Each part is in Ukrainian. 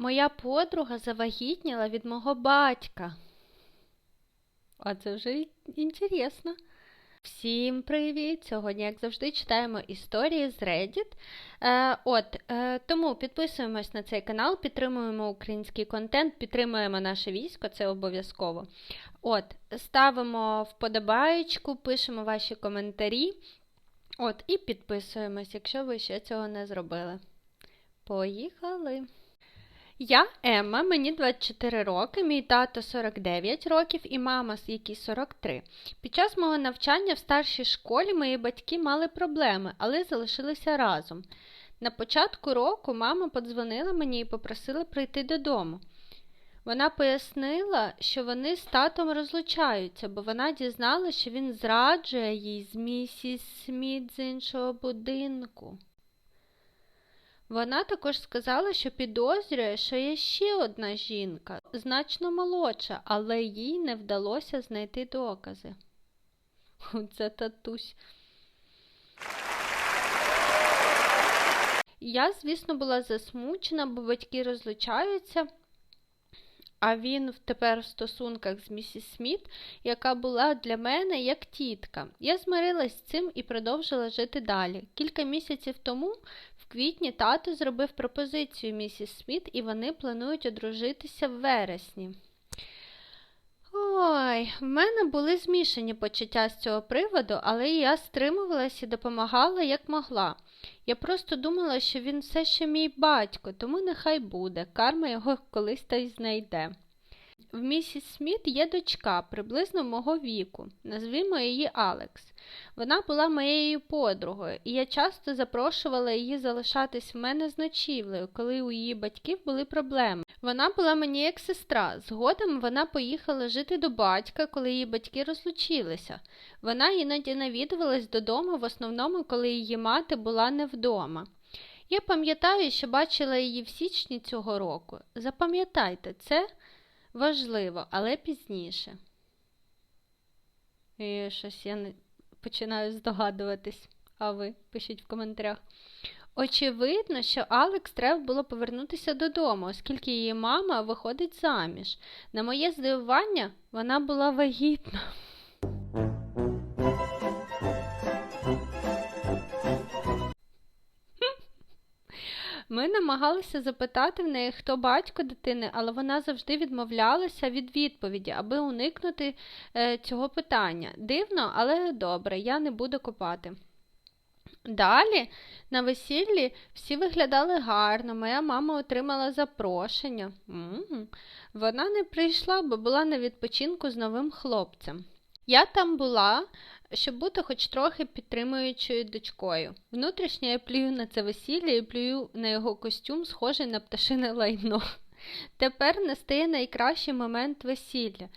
Моя подруга завагітніла від мого батька. А це вже інтересно. Всім привіт! Сьогодні, як завжди, читаємо історії з Reddit. Е, от, е, тому підписуємось на цей канал, підтримуємо український контент, підтримуємо наше військо, це обов'язково. От, ставимо вподобаєчку, пишемо ваші коментарі. От, і підписуємось, якщо ви ще цього не зробили. Поїхали! Я Емма, мені 24 роки, мій тато 49 років і мама, якій 43. Під час мого навчання в старшій школі мої батьки мали проблеми, але залишилися разом. На початку року мама подзвонила мені і попросила прийти додому. Вона пояснила, що вони з татом розлучаються, бо вона дізналася, що він зраджує їй з місіс Сміт з іншого будинку. Вона також сказала, що підозрює, що є ще одна жінка, значно молодша, але їй не вдалося знайти докази. Це татусь. Я, звісно, була засмучена, бо батьки розлучаються, а він тепер в стосунках з місіс Сміт, яка була для мене як тітка. Я змирилась з цим і продовжила жити далі. Кілька місяців тому квітні тато зробив пропозицію місіс Сміт, і вони планують одружитися в вересні. Ой, в мене були змішані почуття з цього приводу, але я стримувалась і допомагала як могла. Я просто думала, що він все ще мій батько, тому нехай буде, карма його колись та й знайде. В місіс Сміт є дочка, приблизно мого віку, назвімо її Алекс. Вона була моєю подругою, і я часто запрошувала її залишатись в мене з ночівлею, коли у її батьків були проблеми. Вона була мені як сестра. Згодом вона поїхала жити до батька, коли її батьки розлучилися. Вона іноді навідувалась додому, в основному, коли її мати була не вдома. Я пам'ятаю, що бачила її в січні цього року. Запам'ятайте, це важливо, але пізніше. І щось я не починаю здогадуватись, а ви пишіть в коментарях. Очевидно, що Алекс треба було повернутися додому, оскільки її мама виходить заміж. На моє здивування, вона була вагітна. Ми намагалися запитати в неї, хто батько дитини, але вона завжди відмовлялася від відповіді, аби уникнути е, цього питання. Дивно, але добре, я не буду копати. Далі на весіллі всі виглядали гарно, моя мама отримала запрошення. М-м. Вона не прийшла, бо була на відпочинку з новим хлопцем. Я там була, щоб бути хоч трохи підтримуючою дочкою. Внутрішньо я плюю на це весілля і плюю на його костюм, схожий на пташине лайно. Тепер настає найкращий момент весілля.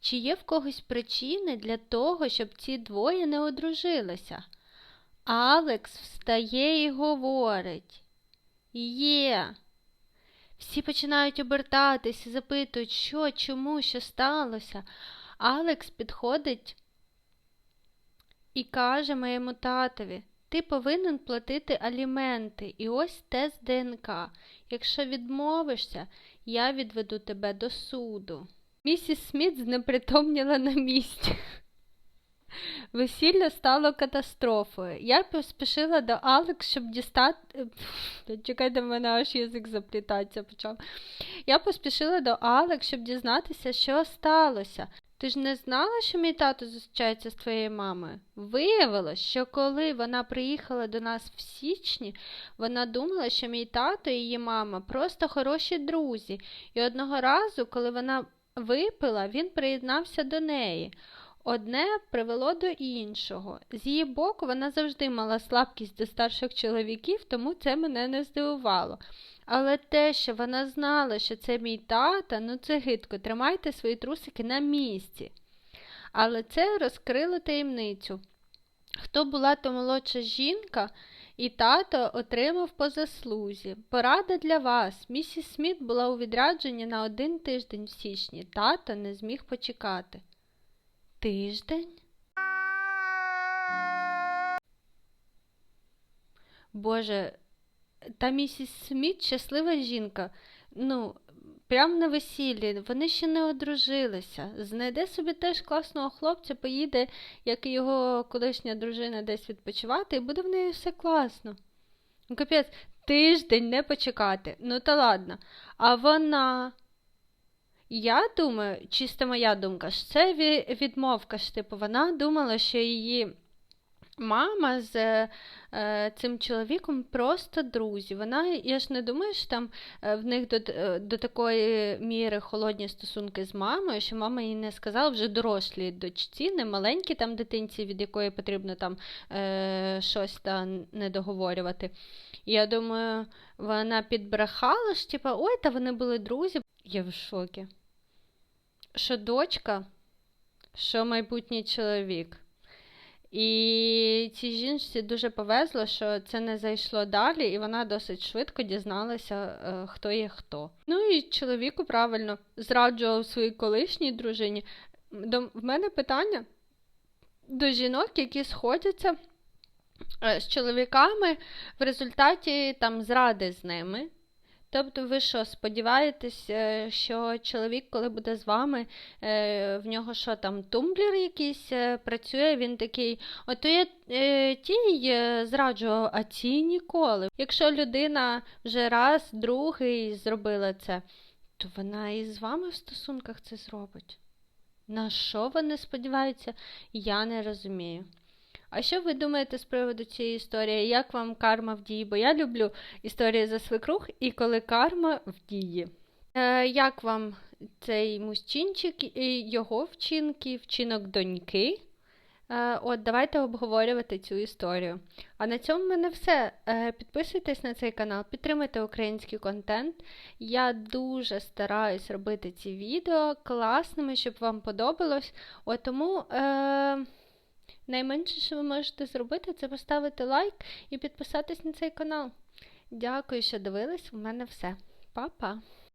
Чи є в когось причини для того, щоб ці двоє не одружилися? Алекс встає і говорить. Є. Всі починають обертатись і запитують, що, чому, що сталося. Алекс підходить і каже моєму татові, ти повинен платити аліменти і ось тест ДНК. Якщо відмовишся, я відведу тебе до суду. Місіс Сміт знепритомніла на місці. Весілля стало катастрофою. Я поспішила до Алекс, щоб дістати. Чекайте, в мене аж язик заплітатися почав. Я поспішила до Алекс, щоб дізнатися, що сталося. Ти ж не знала, що мій тато зустрічається з твоєю мамою? Виявилось, що коли вона приїхала до нас в січні, вона думала, що мій тато і її мама просто хороші друзі, і одного разу, коли вона випила, він приєднався до неї. Одне привело до іншого. З її боку, вона завжди мала слабкість до старших чоловіків, тому це мене не здивувало. Але те, що вона знала, що це мій тата, ну це гидко, тримайте свої трусики на місці. Але це розкрило таємницю. Хто була то молодша жінка, і тато отримав по заслузі. Порада для вас. Місіс Сміт була у відрядженні на один тиждень в січні. Тато не зміг почекати. Тиждень? Боже, та місіс Сміт щаслива жінка. ну, прям на весіллі, вони ще не одружилися. Знайде собі теж класного хлопця, поїде, як і його колишня дружина, десь відпочивати, і буде в неї все класно. Ну, капець, тиждень не почекати. Ну та ладно. А вона. Я думаю, чисто моя думка, що це відмовка ж, типу, вона думала, що її мама з е, цим чоловіком просто друзі. Вона, я ж не думаю, що там е, в них до, е, до такої міри холодні стосунки з мамою, що мама їй не сказала вже дорослій дочці, не маленькій там дитинці, від якої потрібно там е, щось там не договорювати. Я думаю, вона підбрехала ж, типу, ой, та вони були друзі. Я в шокі. Що дочка, що майбутній чоловік. І цій жінці дуже повезло, що це не зайшло далі, і вона досить швидко дізналася, е, хто є хто. Ну і чоловіку правильно зраджував своїй колишній дружині. До, в мене питання до жінок, які сходяться е, з чоловіками в результаті там зради з ними. Тобто, ви що, сподіваєтесь, е, що чоловік, коли буде з вами, е, в нього що там, тумблер якийсь е, працює, він такий, ото я тій зраджував, а цій ніколи. Якщо людина вже раз, другий зробила це, то вона і з вами в стосунках це зробить. На що вони сподіваються, я не розумію. А що ви думаєте з приводу цієї історії? Як вам карма в дії? Бо я люблю історії за свекрух і коли карма в дії. Е, як вам цей мужчинчик і його вчинки, вчинок доньки? Е, от, давайте обговорювати цю історію. А на цьому в мене все. Е, підписуйтесь на цей канал, підтримуйте український контент. Я дуже стараюсь робити ці відео класними, щоб вам подобалось. От тому. Е, Найменше, що ви можете зробити, це поставити лайк і підписатись на цей канал. Дякую, що дивились. У мене все. Па-па!